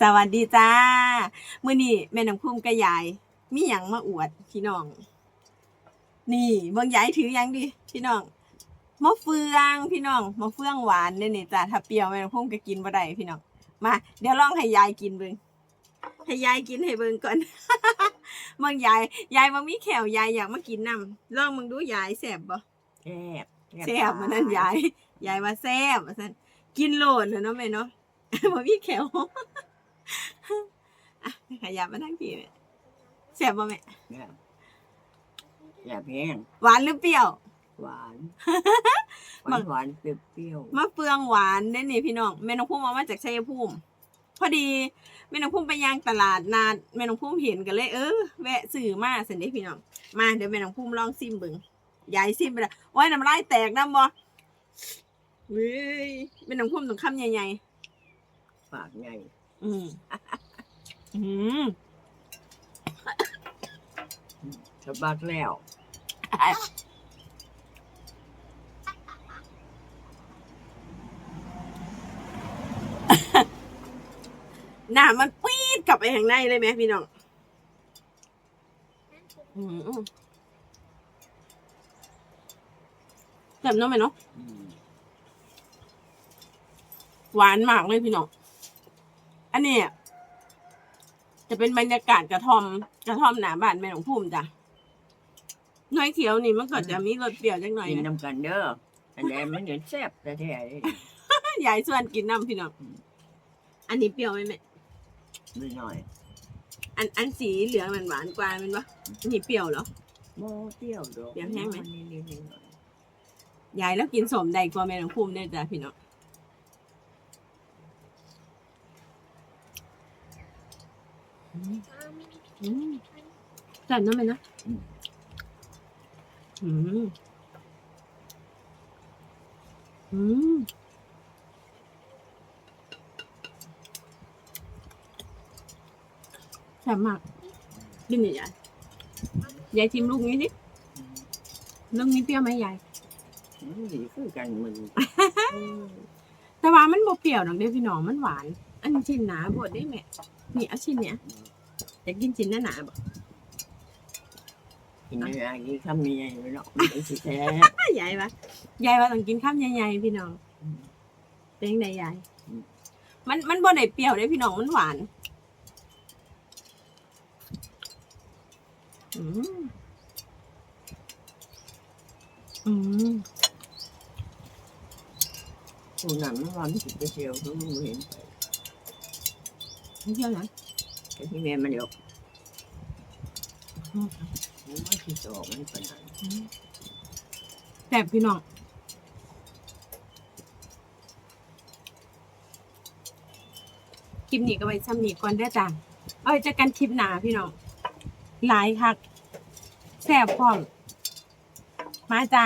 สวัสดีจ้ามื้อนี้แม่น้ำคุ้มกับยาย มีหยังมาอวดพี่น้อง นี่เบิ่งยายถือหยังดิพี่น้องมะเฟืองพี่น้องมะเฟืองหวานเด้นี่จ้าถ้าเปรี้ยวแม่น้ำคุ้มก็กินบ่ได้พี่น้องมาเดี๋ยวลองให้ยายกินเบิ่งให้ยายกินให้เบิ่งก่อนเบิ่งยายยายบ่มีแขวยายอยากมากินนํลองมึงดูยายแซ่บบ่แซ่บแซ่บมันนั่นยายยายว่าแซ่บว่าซั่นกินโลดเลยเนาะแม่เนาะบ่มีแขว อะขยับมาทั้งพี่แม่แซ่บบ่แม่แซ่บแซ่บแห้งหวานหรือเปรี้ยว หวานหมัวานนหวานเปรี้ยวมะเฟืองหวานได้นี่พี่น้องแม่น้องพุ่มเอามาจากชัยภูมิพอดีแม่น้องพุ่มไปย่างตลาดนานแม่น้องพุ่มเห็นกันเลยเออแวะซื้อมาสันเด้พี่น้องมาเดี๋ยวแม่น้องพุ่มลองซิมเบิ่งยายซิมไปละโอ้ยน้ำลายแตกน้ำบ่เว้ยแม่น้องพุ่มต้องคำใหญ่ๆปากใหญ่ๆ อืมอืมสะบัดแล้วหน้ามันปี๊ดกลับไปข้างในเลยไหมพี่น้องอืมเต็มเนาะไหมเนาะอืมหวานมากเลยพี่น้อง อันนี้จะเป็นบรรยากาศกระท่อมกระท่อมหนาบ้านแม่หลวงพุ่มจ้ะหน้อยเขียวนี่มันก็จะมีรสเปรี้ยวจังหน่อยกินนะน้ำกันเด้ออันนี้มันเหมือนแซ่บแต่แท้ๆเลยยายส่วนกินน้ำพี่น้องอันนี้เปรี้ยวไหมแม่นิดหน่อยอันอันสีเหลืองมันหวานกว่ามันปะอันนี้เปรี้ยวเหรอโมเปรี้ยวดอกเปรี้ยวแห้งไหม นิดๆหน่อยยายแล้วกินสมใดกว่าแม่หลวงพุ่มได้จ้ะพี่น้อง อืมอืมจัดน้ำไหมนะอืมอืมแซ่บมากดินนี่ยายยายชิมลูกนี้ดิลูกนี้เปรี้ยวไหมยายดีคือกันมึงแต่ว่ามันบ่เปรี้ยวดอกเด้พี่น้องมันหวาน อันชิ้นหนาบดได้แม่ นี่เอาชิ้นเนี้ยจะกินชิ้นหนาๆบ่กินอะไรกินคำใหญ่ๆไปเนาะมันเป็นสิแท้อ้ายายว่ายายว่าต้องกินข้ามใหญ่ๆพี่น้องอืมเป็นจังไดยายอืมมันมันบ่ได้เปรี้ยวเด้อพี่น้องมันหวานอืมอืมผู้นั้นมันว่ามันสิไปเที่ยวเขาไม่เห็น ไปไม่เที่ยวนะแต่ที่แม่มันเดี๋ยวมันว่าสิสอบมันปานนั้นแซ่บพี่น้องคลิปนี้ก็ไว้ซ้ำนี้ก่อนได้อจ้ะเอาไว้เจอกันคลิปหน้าพี่น้องหลายคักแซ่บพร้อมมาจ้า